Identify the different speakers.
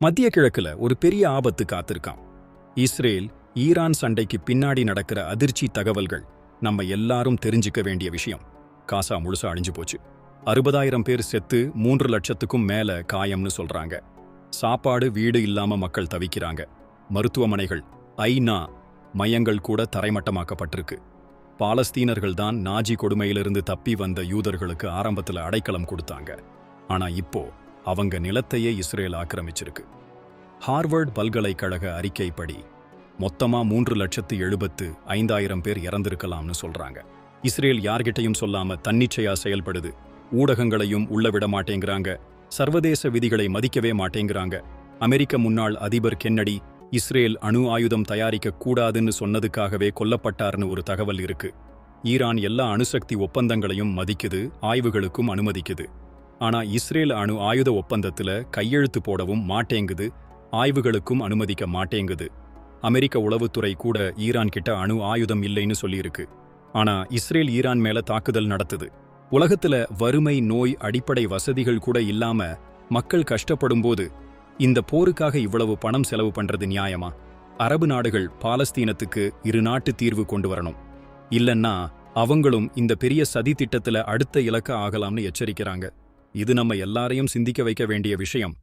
Speaker 1: மத்திய கிழக்குல ஒரு பெரிய ஆபத்து காத்திருக்கான் இஸ்ரேல் ஈரான் சண்டைக்கு பின்னாடி நடக்கிற அதிர்ச்சி தகவல்கள் நம்ம எல்லாரும் தெரிஞ்சுக்க வேண்டிய விஷயம். காசா முழுசா அழிஞ்சு போச்சு. அறுபதாயிரம் பேர் செத்து மூன்று லட்சத்துக்கும் மேல காயம்னு சொல்றாங்க. சாப்பாடு வீடு இல்லாம மக்கள் தவிக்கிறாங்க. மருத்துவமனைகள் ஐநா மையங்கள் கூட தரைமட்டமாக்கப்பட்டிருக்கு. பாலஸ்தீனர்கள் தான் நாஜி கொடுமையிலிருந்து தப்பி வந்த யூதர்களுக்கு ஆரம்பத்துல அடைக்கலம் கொடுத்தாங்க. ஆனா இப்போ அவங்க நிலத்தையே இஸ்ரேல் ஆக்கிரமிச்சிருக்கு. ஹார்வர்ட் பல்கலைக்கழக அறிக்கைப்படி மொத்தமா மூன்று லட்சத்து எழுபத்து ஐந்தாயிரம் பேர் இறந்திருக்கலாம்னு சொல்றாங்க. இஸ்ரேல் யார்கிட்டயும் சொல்லாம தன்னிச்சையா செயல்படுது. ஊடகங்களையும் உள்ள விட மாட்டேங்கிறாங்க. சர்வதேச விதிகளை மதிக்கவே மாட்டேங்கிறாங்க. அமெரிக்க முன்னாள் அதிபர் கென்னடி இஸ்ரேல் அணு ஆயுதம் தயாரிக்க கூடாதுன்னு சொன்னதுக்காகவே கொல்லப்பட்டார்னு ஒரு தகவல் இருக்கு. ஈரான் எல்லா அணுசக்தி ஒப்பந்தங்களையும் மதிக்குது ஆய்வுகளுக்கும் அனுமதிக்குது. ஆனா இஸ்ரேல் அணு ஆயுத ஒப்பந்தத்துல கையெழுத்து போடவும் மாட்டேங்குது ஆய்வுகளுக்கும் அனுமதிக்க மாட்டேங்குது. அமெரிக்க உளவுத்துறை கூட ஈரான் கிட்ட அணு ஆயுதம் இல்லைன்னு சொல்லியிருக்கு. ஆனா இஸ்ரேல் ஈரான் மேல தாக்குதல் நடத்துது. உலகத்துல வறுமை நோய் அடிப்படை வசதிகள் கூட இல்லாம மக்கள் கஷ்டப்படும் போது இந்த போருக்காக இவ்வளவு பணம் செலவு பண்றது நியாயமா? அரபு நாடுகள் பாலஸ்தீனத்துக்கு இரு நாட்டு தீர்வு கொண்டு வரணும். இல்லன்னா அவங்களும் இந்த பெரிய சதி திட்டத்துல அடுத்த இலக்க ஆகலாம்னு எச்சரிக்கிறாங்க. இது நம்ம எல்லாரையும் சிந்திக்க வைக்க வேண்டிய விஷயம்.